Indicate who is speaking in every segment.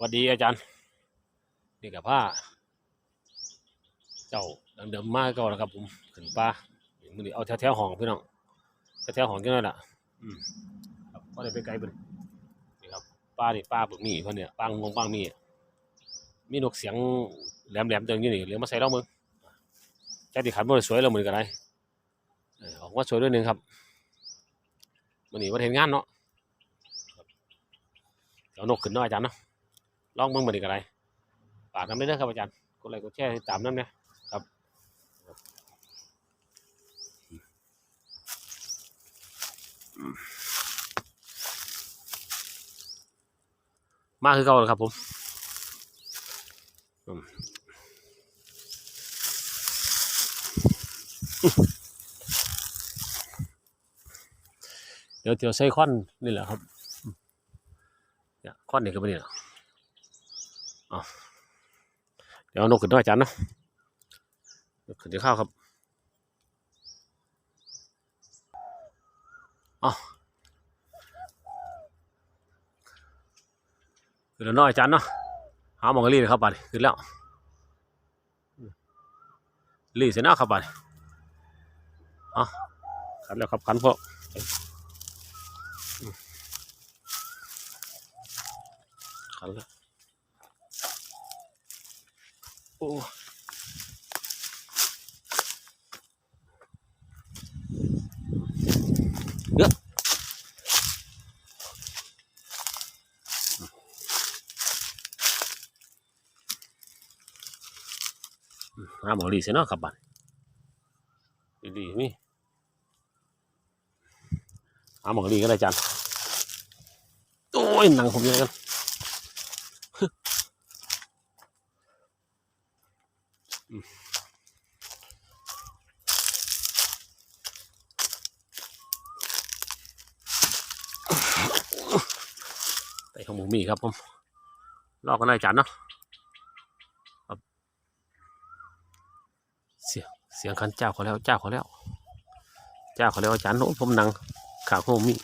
Speaker 1: สวัสดีอาจารย์ นี่กับผ้า เจ้าดังเดิมมากก็แล้วครับผมขึ้นปลามือนี้เอาแถวๆห้องพี่น้องแถวๆห้องจังเลยล่ะอืมครับก็ได้ไปไกลเบิ่นนี่ครับปลานี่ปลาบึกมีเพิ่นเนี่ยปลางงปลางมีมีนกเสียงแหลมๆเดินอยู่นี่เลี้ยงมาใส่เรามึงจักดิขันบ่ได้สวยแล้วมือนกันไรเออออกมาสวยด้วยหนึงครับมื้อนี้วันเห็นงานเนาะเดี๋ยวนกขึ้นเนาะอาจารย์เนาะ ลองเบิ่งมาดีกันไรฝากน้ำได้เด้อครับอาจารย์กดไลค์กดแชร์ให้ตามน้ำนะครับมากคือเก่าเลยครับผมเดี๋ยวเดี๋ยวใส่ควันนี่แหละครับเนี่ยควันนี่ก็เป็นนี่แหละ เดี๋ยวนกขึ้นด้วยอจารย์เนาะนกขึ้นที่ข้าวครับอขึ้นน้อยจารย์เนาะหาหมองกะลี่เลยครับบัดนี้ขึ้นแล้วลี่เสียหน้าครับบัดนี้เอขันแล้วครับขันพวกขันแล้ว โอ้เยอะหาหมอดีเสียเนาะครับบันดีๆนี่หาหมอดีก็ได้จันโอ้ยหนังผมเยอะกัน ของหมูมีครับผมลอกกันได้จันเนาะเสียงเสียงคันเจ้าเขาแล้วเจ้าเขาแล้ว เจ้าเขาแล้วจารย์โน้ผมนั่งขาของหมูมี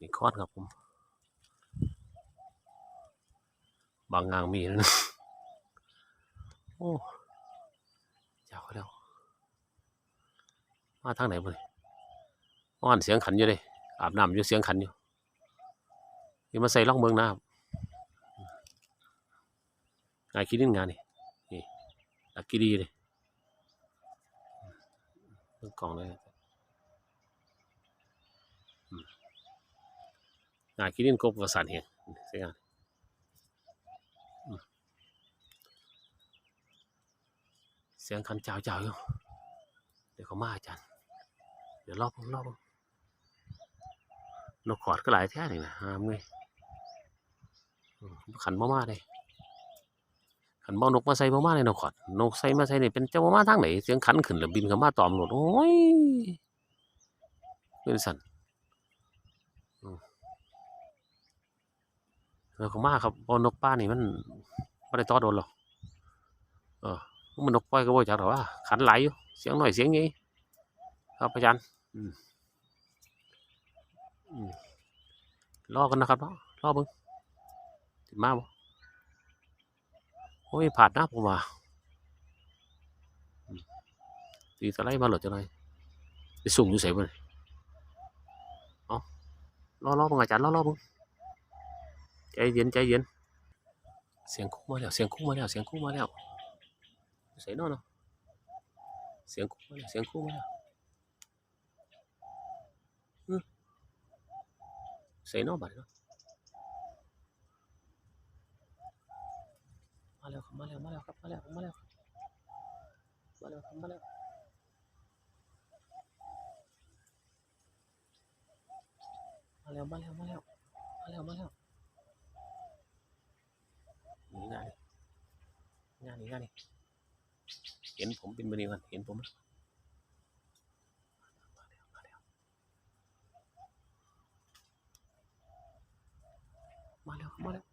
Speaker 1: นี่คอดครับผมบางงางมีแล้วนะโอ้เจ้าเขาแล้วมาทางไหนบ่เนี่ย อ่อนเสียงขันอยู่เลยอาบน้ำอยู่เสียงขันอยู่นี่มาใส่ล่องเมืองนะครับงานคิดนินงานนี่นี่ลักกี้ดีเลยเรื่องกล่องเลยอืมงานคิดนินกบกับสันเฮงเสียงานเสียงขันเจ้าเจ้าอยู่เดี๋ยวเขามาอาจารย์เดี๋ยวรอบรอบ นกขอดก็หลายแท้นี่นะหามเลยขันมามาเลยขันบ่นกมาใส่มามาเลยนกขอดนกใส่มาใส่นี่เป็นเจ้ามามาทางไหนเสียงขันขึ้นแล้วบินข้ามาตอมหลดโอ้ยเป็นสันอืมแล้วเขามาครับบ่นกป้านี่มันไม่ได้ต่อโดนหรอกเออมันนกปล่อยก็บ่จักหรอว่าขันไหลอยู่เสียงหน่อยเสียงนี้ครับอาจารย์อืม รอกันนะครับเนาะรอบิ่งสิดมาบ่โอ้ยผ่านนะผมว่าตีสไลด์มาหลดจังเลยไปสุ่มอยู่ใส่บ่เนี่ยเอารอรอบิ่งอาจารย์รอรอบิ่งใจเย็นใจเย็นเสียงคู่มาแล้วเสียงคู่มาแล้วเสียงคู่มาแล้วใส่นอนเนาะเสียงคู่มาแล้วเสียงคู่มาแล้ว ใส่นอกบัดเนาะมาแล้วครับมาแล้วมาแล้วครับมาแล้วมาแล้วมาแล้วครับมาแล้วมาแล้วมาแล้วมาแล้วมาแล้วมาแล้วนี่งานงานนี่งานนี่เห็นผมเป็นบันนี้กันเห็นผมไหมมาแล้วมาแล้ว มาแล้วมาแล้ว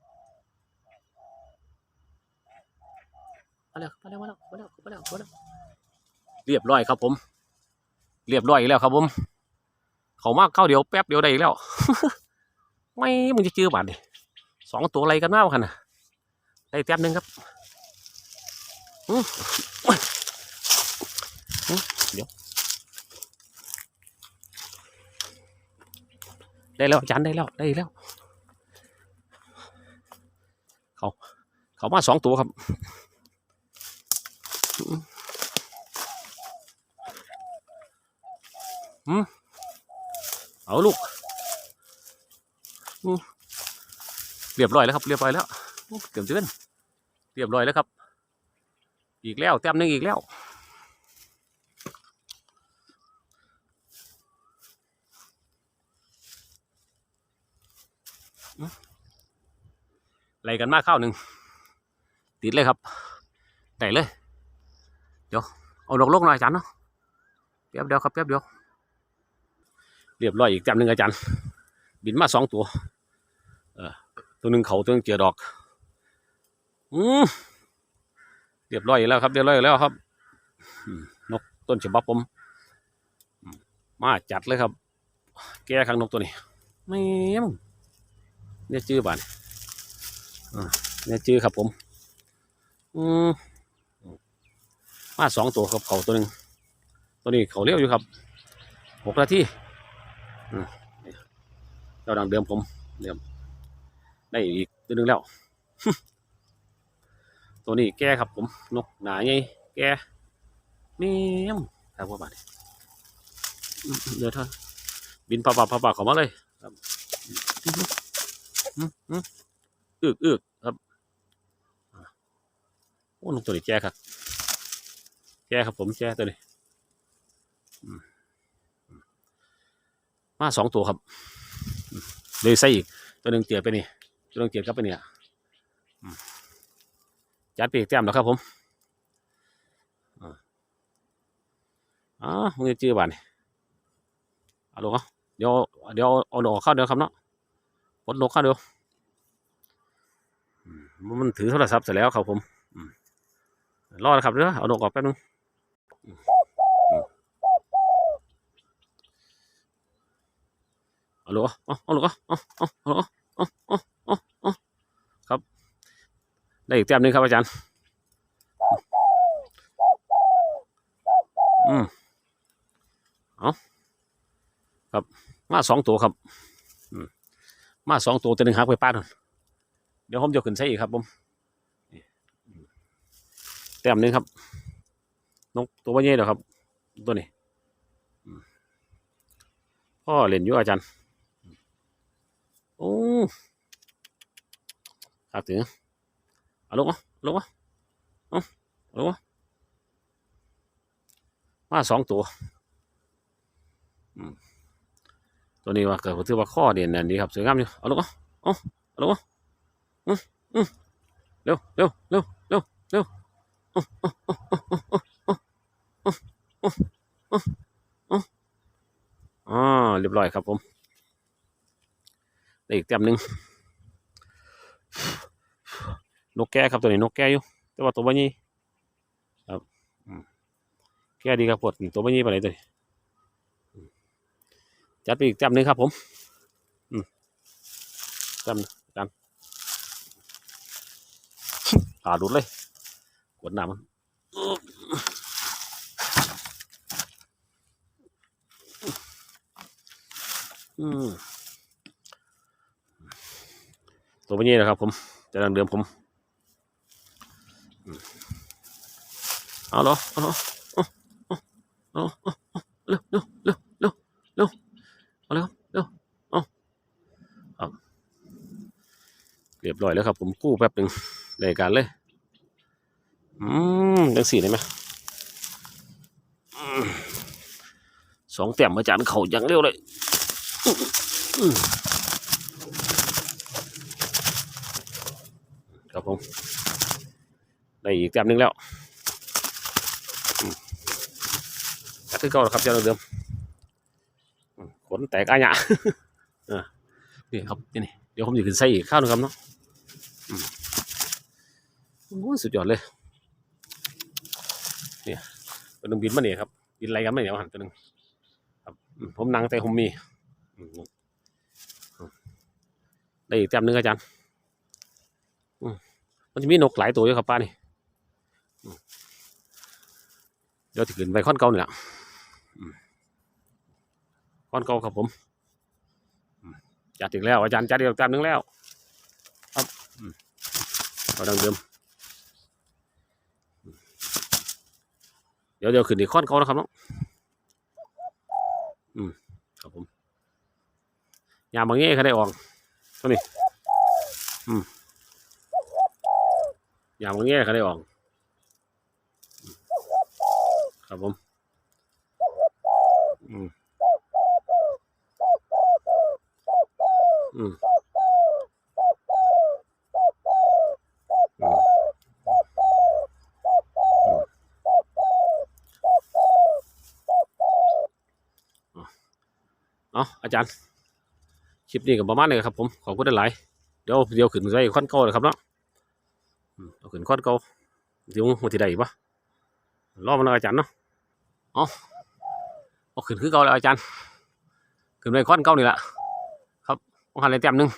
Speaker 1: มาแล้วมาแล้วมาแล้วมาแล้วมาแล้วมาแล้วเรียบร้อยครับผม เรียบร้อยอีกแล้วครับผม เขามากเข้าเดียวแป๊บเดียวได้อีกแล้ว ไม่มึงจะเจอบาดนี่สองตัวอะไรกันมากขนาดได้แต้มหนึ่งครับเดี๋ยวได้แล้วอาจารย์ได้แล้วได้แล้ว เขาเขามาสองตัวครับอืมเอาลูกเรียบร้อยแล้วครับ เรียบร้อยแล้วอู้เกือบเดือนเรียบร้อยแล้วครับ อีกแล้วแต้มหนึ่งอีกแล้วอืม ไล่กันมากข้าวหนึ่งติดเลยครับได้เลย เดี๋ยวเอาดอกลกหน่อยอาจารย์เนาะแป๊บเดียวครับแป๊บเดียวเรียบร้อยอีกแต้มหนึ่งอาจารย์ บินมาสองตัว เออตัวหนึ่งเขาตัวหนึงเจียดอก อืมเรียบร้อยแล้วครับเรียบร้อยแล้วครับนกต้นฉบับผมมมาจัดเลยครับ แก้ข้างนกตัวนี้ไม่มึงเนี่ยจื้อบาน เนี่ยจื้อครับผมอืมมาสองตัวครับเขาตัวหนึ่งตัวนี้เขาเลี้ยวอยู่ครับหกนาทีเจ้าดังเดิมผมเดิมได้อีกตัวหนึงแล้ว ตัวนี้แก่ครับผม นกหนาไงแก่เมียมครับว่าบาดนี้อืมเดี๋ยวเท่าบินปะปะปะปะเข้ามาเลยครับ อืมอืมอืมอึกอึกครับโอ้นกตัวนี้แก่ครับ แก่ครับผมแก่ตัวนี้มาสองตัวครับ เลยใส่อีก ตัวหนึ่งเจียไปนี่ตัวหนึ่งเจียดกลับไปเนี่ยจัดปีกแต้มแล้วครับผมอ่าอ๋อมึงจะจื้อบานเอาลงเอาเดี๋ยว เดี๋ยวเอาดอกข้าวเดี๋ยวครับเนาะปลดนกข้าวเดี๋ยว มันถือโทรศัพท์เสร็จแล้วครับผมอืมรอนะครับเดี๋ยวเอาดอกออกแป๊บนึงอืมอืมเอาลงเอาเอาลงเอาเอาเอาเอาเอาเอาเอาเอาเอครับ ได้อีกแต้มหนึงครับอาจารย์ อืมเอาครับ มาสองตัวครับอืมมาสองตัวตัวหนึ่งหักไปป้าดน เดี๋ยวผมจะขึ้นใส่อีกครับผมแต้มนึงครับนกตัวว่าเย่เดี๋ยวครับ ตัวนี้พ่อเล่นอยู่อาจารย์โอ้ครับถึงเอาลงอะลงอะเอาเอาลงอะมาสองตัวอืมตัวนี้ว่าเกิดถือว่าข้อเด่นนั่นดีครับสวยงามอยู่เอาลงอะเอาเอาลงอะอืมอืม เร็วเร็วเร็วเร็วเร็วอ๋อเรียบร้อยครับผมได้อีกแต้มหนึ่งนกแก้ครับตัวนี้นกแก้อยู่ แต่ว่าตัวบ้านี้ครับแก้ดีครับปวดตัวบ้านี้ไปไหนตัวนี้จัดไปอีกแต้มหนึ่งครับผมอืมแต้ม จานขาดุดเลย กดน้ำมันอืมตัวนี้นะครับ ผมจะดังเดิมผมเอาเหรอเอาเหรอเอาเอาเร็วเร็วเร็วเร็วเร็วเอาเร็วเร็วเอาเอาเรียบร้อยแล้วครับ ผมกู้แป๊บหนึ่ง รายการเลย อืมยังสี่ได้ไหมสองแต้มอาจารย์เขายังเร็วเลยครับผมได้อีกแต้มนึงแล้วอืมจัดที่เก่าครับเจ้าเดิมขนแตกอาหยะเออนี่ครับนี่เดี๋ยวผมจะขึ้นใส่อีกข้าวนึงครับเนาะ สุดยอดเลยเนี่ยตัวนึงบินมาเนี่ยครับบินไรกันมาเนี่ยหันตัวหนึงครับผมนั่งแต่ผมมีได้อีกแต้มหนึงอาจารย์มันจะมีนกหลายตัวอยู่ครับป้านี่เดี๋ยวถึงขึ้นไปค่อนเก่านี่แหละอืมค่อนเก่าครับผมจัดอีกแล้วอาจารย์จัดอีกแต้มหนึงแล้ว ครับเอาดังเดิม เดี๋ยวเดี๋ยวขึ้นอีคอนเก่านะครับเนาะอืมครับผมยามบางแง่เขาได้ออกตัวนี้อืมยามบางแง่เขาได้ออกอืมครับผมอืมอืม อืมอืม เอาอาจารย์ คลิปนี้ก็ประมาณนี้ครับผม ขอบคุณหลาย เดี๋ยวเดี๋ยวขึ้นใส่คอนเก่าเลยครับเนาะอืมเอาขึ้นคอนเก่าเดี๋ยวมันที่ได้อีกปะรอมันอาจารย์เนาะ เอาเอาขึ้นคือเก่าแล้วอาจารย์ ขึ้นไปคอนเก่านี่แหละครับต้องหันเลยเต็มหนึ่ง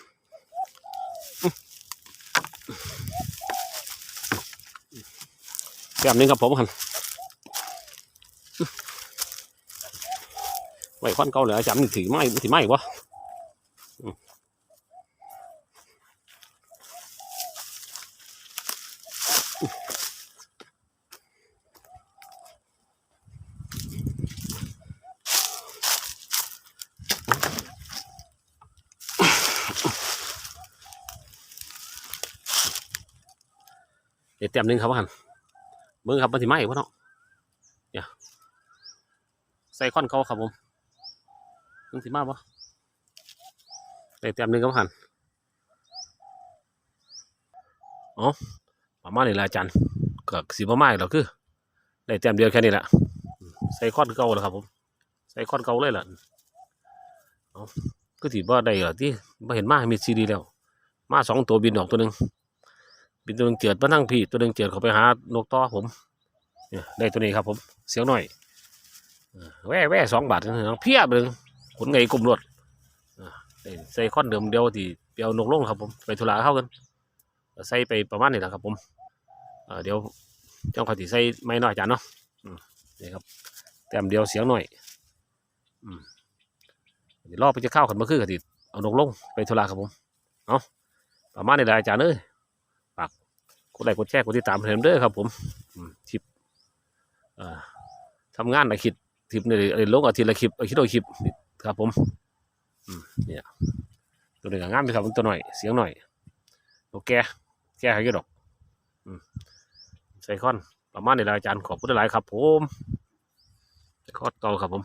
Speaker 1: เต็มหนึ่งครับผมหันอื้อ ไว้คอนเก่าเลยอาจารย์ถือไม้ถือไม้วะเดี๋ยวเต็มหนึ่งครับว่าหันเบิ้งครับมันสิไหมวะเนาะเนี่ยใส่ค้อนเขาครับผม มันสิมาปะเดี๋ยเต็มหนึ่งครับว่านอ๋อประมาณนี้ละอาจารย์ก็สิประมาณนี้หรอกคือได้เต็มเดียวแค่นี้แหละใส่ค้อนเก่าแล้วครับผมใส่ค้อนเก่าเลยล่ะเอก็ถือว่าได้เหรอที่ม่เห็นมามีซีดีแล้ว มาสองตัวบินออกตัวหนึ่งบินตัวหนึ่งเจิดมาทั้งพี่ตัวหนึ่งเจิดเขาไปหานกต่อผมเนี่ยได้ตัวนี้ครับผม เสียงหน่อยแว่แว่สองบาทนะเพียบเลย ขนไงกลุ่มรถอ่าได้ใส่ค้อนเดิมเดียวที่เปียวนกลงครับผมไปธุระเข้ากันใส่ไปประมาณนี้แหละครับผมเเดี๋ยวจ้องคอยติใส่ไม่น้อยจานเนาะนี่ครับแต้มเดียวเสียงหน่อยอืมรอบไปจะเข้ากันมื่อคืนกันติเอานกลงไปธุระครับผมเอาประมาณนี้แหละอาจารย์เอ้ยกดไลค์กดแชร์กดติดตามเพิ่มเด้อครับผมอืมคลิปทำงานอาทิตย์คลิปนี่ลงอาทิตย์ละคลิปอาทิตย์ละคลิป ครับผมเนี่ยตัวนี้ก็งามไปครับตัวหน่อย เสียงหน่อยโอเคแก้ให้ก็ดอกใส่คอน ประมาณนี้ละอาจารย์ขอบคุณหลายครับผมใส่คอนเก่าครับผม